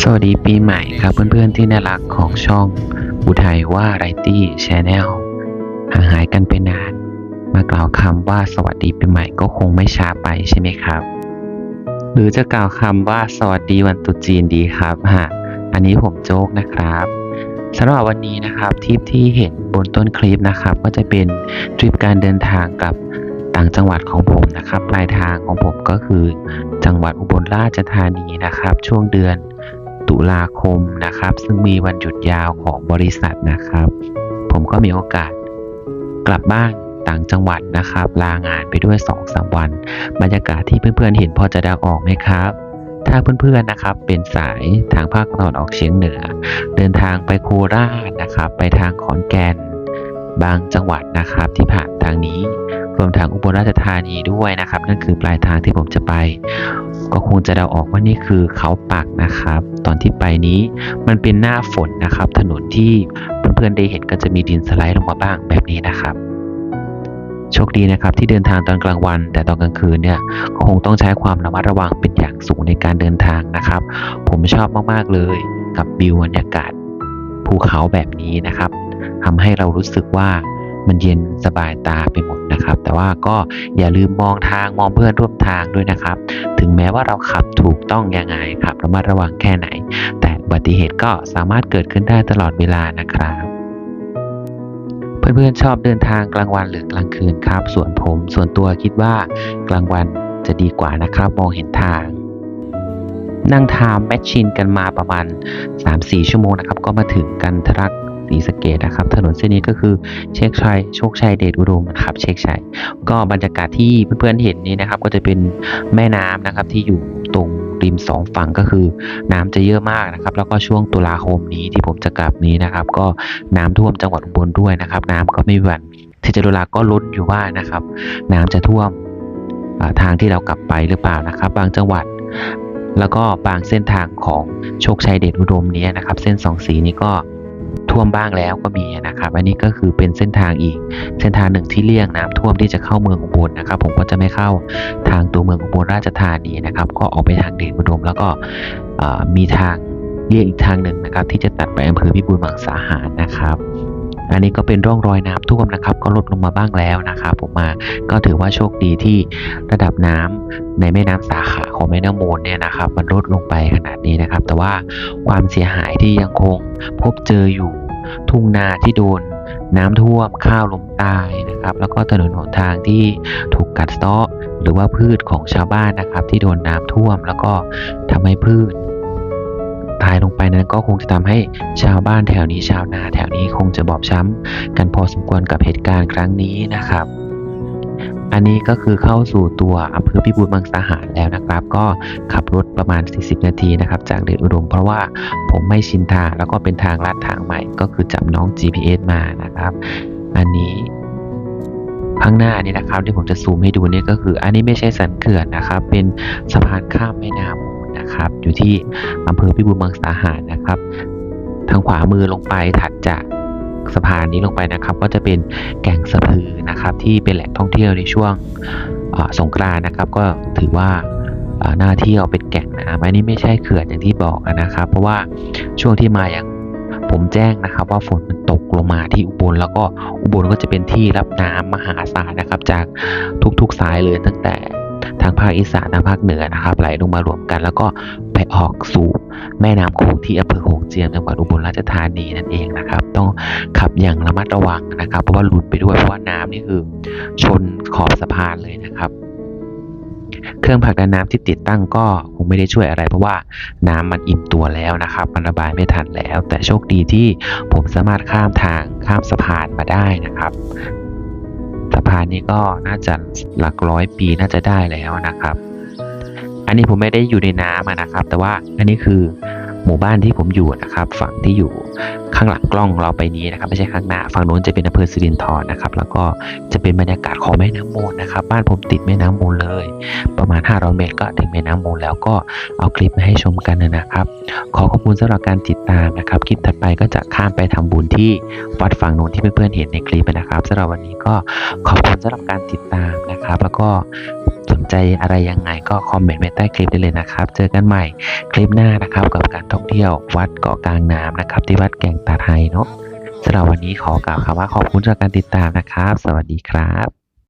สวัสดีปีใหม่ครับเพื่อนๆที่น่ารักของช่องอุทัยว่าไรตี้ชาแนลห่างหายกันไปนาน มากล่าวคำว่าสวัสดีปีใหม่ก็คงไม่ช้าไปใช่ไหมครับ หรือจะกล่าวคำว่าสวัสดีวันตรุษจีนดีครับฮะอันนี้ผมโจ๊กนะครับสำหรับวันนี้นะครับทริปที่เห็นบนต้นคลิปนะครับ ก็จะเป็นทริปการเดินทางกับต่างจังหวัดของผมนะครับ ปลายทางของผมก็คือจังหวัดอุบลราชธานีนะครับ ช่วงเดือน ตุลาคมนะครับ ซึ่งมีวันหยุดยาวของบริษัทนะครับ ผมก็มีโอกาสกลับบ้านต่างจังหวัดนะครับ ลางานไปด้วย2อสวัน บรรยากาศที่เพื่อนๆเห็นพอจะเดาออกไหมครับ ถ้าเพื่อนๆนะครับเป็นสายทางภาคตะวันออกเฉียงเหนือ เดินทางไปโคราชนะครับ ไปทางขอนแก่นบางจังหวัดนะครับที่ผ่านทางนี้ รวมทั้งอุบลราชธานีด้วยนะครับ นั่นคือปลายทางที่ผมจะไป ก็คงจะเดาออกว่านี่คือเขาปักนะครับ ตอนที่ไปนี้มันเป็นหน้าฝนนะครับ ถนนที่เพื่อนๆได้เห็นก็จะมีดินสไลด์ลงมาบ้างแบบนี้นะครับ โชคดีนะครับที่เดินทางตอนกลางวัน แต่ตอนกลางคืนเนี่ยคงต้องใช้ความระมัดระวังเป็นอย่างสูงในการเดินทางนะครับ ผมชอบมากๆเลยกับวิวบรรยากาศภูเขาแบบนี้นะครับทำให้เรารู้สึกว่า มันเย็นสบายตาไปหมดนะครับ แต่ว่าก็อย่าลืมมองทางมองเพื่อนร่วมทางด้วยนะครับ ถึงแม้ว่าเราขับถูกต้องยังไงครับระมัดระวังแค่ไหน แต่อุบัติเหตุก็สามารถเกิดขึ้นได้ตลอดเวลานะครับเพื่อนๆชอบเดินทางกลางวันหรือกลางคืนครับ ส่วนผมส่วนตัวคิดว่ากลางวันจะดีกว่านะครับ มองเห็นทาง นั่งทามแมชชินกันมาประมาณ 3-4 ชั่วโมงนะครับ ก็มาถึงกันทรัก ศรีสะเกดนะครับ ถนนเส้นนี้ก็คือเช็คชัยโชคชัยเดชอุดมนะครับเช็คชัย ก็บรรยากาศที่เพื่อนๆเห็นนี้นะครับ ก็จะเป็นแม่น้ำนะครับที่อยู่ตรงริมสองฝั่งก็คือน้ำจะเยอะมากนะครับ แล้วก็ช่วงตุลาคมนี้ที่ผมจะกลับนี้นะครับ ก็น้ำท่วมจังหวัดอุบลด้วยนะครับ น้ำก็ไม่มีวันที่จะรุลาก็ลุ้นอยู่ว่านะครับ น้ำจะท่วมทางที่เรากลับไปหรือเปล่านะครับ บางจังหวัด แล้วก็บางเส้นทางของโชคชัยเดชอุดมนี้นะครับ เส้นสองสีนี้ก็ ท่วมบ้างแล้วก็มีนะครับ อันนี้ก็คือเป็นเส้นทางอีก เส้นทางหนึ่งที่เลี่ยงน้ำท่วมที่จะเข้าเมืองอุบลนะครับ ผมก็จะไม่เข้าทางตัวเมืองอุบลราชธานีนะครับ ก็ออกไปทางเดชอุดมแล้วก็มีทางเลี่ยงอีกทางหนึ่งนะครับ ที่จะตัดไปอำเภอพิบูลมังสาหารนะครับอันนี้ก็เป็นร่องรอยน้ำท่วมนะครับ ก็ลดลงมาบ้างแล้วนะครับผมมาก็ถือว่าโชคดีที่ระดับน้ำในแม่น้ำสาขาของแม่น้ำมูลเนี่ยนะครับ มันลดลงไปขนาดนี้นะครับ แต่ว่าความเสียหายที่ยังคงพบเจออยู่ ทุ่งนาที่โดนน้ำท่วมข้าวล้มตายนะครับ แล้วก็ถนนหนทางที่ถูกกัดเซาะหรือว่าพืชของชาวบ้านนะครับ ที่โดนน้ำท่วม แล้วก็ทำให้พืชตายลงไปนั้นก็คงจะทำให้ชาวบ้านแถวนี้ชาวนาแถวนี้คงจะบอบช้ำกันพอสมควรกับเหตุการณ์ครั้งนี้นะครับ อันนี้ก็คือเข้าสู่ตัวอำเภอพิบูลมังสาหารแล้วนะครับ ก็ขับรถประมาณ 40 นาทีนะครับ จากเดชอุดม เพราะว่าผมไม่ชินทางแล้วก็เป็นทางลัดทางใหม่ ก็คือจับน้อง GPS มานะครับ อันนี้ข้างหน้านี่นะครับที่ผมจะซูมให้ดูเนี่ยก็คือ อันนี้ไม่ใช่สันเขื่อนนะครับ เป็นสะพานข้ามแม่น้ำนะครับ อยู่ที่อำเภอพิบูลมังสาหารนะครับ ทางขวามือลงไปถัดจาก สะพานนี้ลงไปนะครับ ก็จะเป็นแก่งสะพือนะครับ ที่เป็นแหล่งท่องเที่ยวในช่วงสงกรานนะครับ ก็ถือว่าเอ่อน่าเที่ยวเป็นแก่งน้ำอันนี้ไม่ใช่เขื่อนอย่างที่บอกนะครับ เพราะว่าช่วงที่มาอย่างผมแจ้งนะครับ ว่าฝนมันตกลงมาที่อุบลแล้วก็อุบลก็จะเป็นที่รับน้ำมหาศาลนะครับ จากทุกๆสายเลยตั้งแต่ทางภาคอีสานทางภาคเหนือนะครับไหลลงมารวมกัน แล้วก็ ไปออกสู่แม่น้ำโขงที่อำเภอโขงเจียมจังหวัดอุบลราชธานีนั่นเองนะครับ ต้องขับอย่างระมัดระวังนะครับ เพราะว่าหลุดไปด้วยเพราะว่าน้ำนี่คือชนขอบสะพานเลยนะครับ เครื่องผลักดันน้ำที่ติดตั้งก็คงไม่ได้ช่วยอะไร เพราะว่าน้ำมันอิ่มตัวแล้วนะครับ มันระบายไม่ทันแล้ว แต่โชคดีที่ผมสามารถข้ามทางข้ามสะพานมาได้นะครับสะพานนี้ก็น่าจะหลักร้อยปีน่าจะได้แล้วนะครับ อันนี้ผมไม่ได้อยู่ในน้ำนะครับ แต่ว่าอันนี้คือหมู่บ้านที่ผมอยู่นะครับ ฝั่งที่อยู่ข้างหลังกล้องเราไปนี้นะครับ ไม่ใช่ข้างหน้าฝั่งโน้นจะเป็นอำเภอสิรินธรนะครับ แล้วก็จะเป็นบรรยากาศของแม่น้ำมูลนะครับ บ้านผมติดแม่น้ำมูลเลย ประมาณ 500 เมตรก็ถึงแม่น้ำมูลแล้วก็เอาคลิปมาให้ชมกันนะครับ ขอขอบคุณสำหรับการติดตามนะครับ คลิปถัดไปก็จะข้ามไปทำบุญที่วัดฝั่งโน้นที่เพื่อนๆเห็นในคลิปนะครับสำหรับวันนี้ก็ขอบคุณสำหรับการติดตามนะครับ แล้วก็ ใจอะไรยังไงก็คอมเมนต์ไว้ใต้คลิปได้เลยนะครับ เจอกันใหม่คลิปหน้านะครับกับการท่องเที่ยววัดเกาะกลางน้ำนะครับ ที่วัดแก่งตาไทยเนาะสำหรับวันนี้ขอกล่าวคำว่าขอบคุณสำหรับการติดตามนะครับ สวัสดีครับ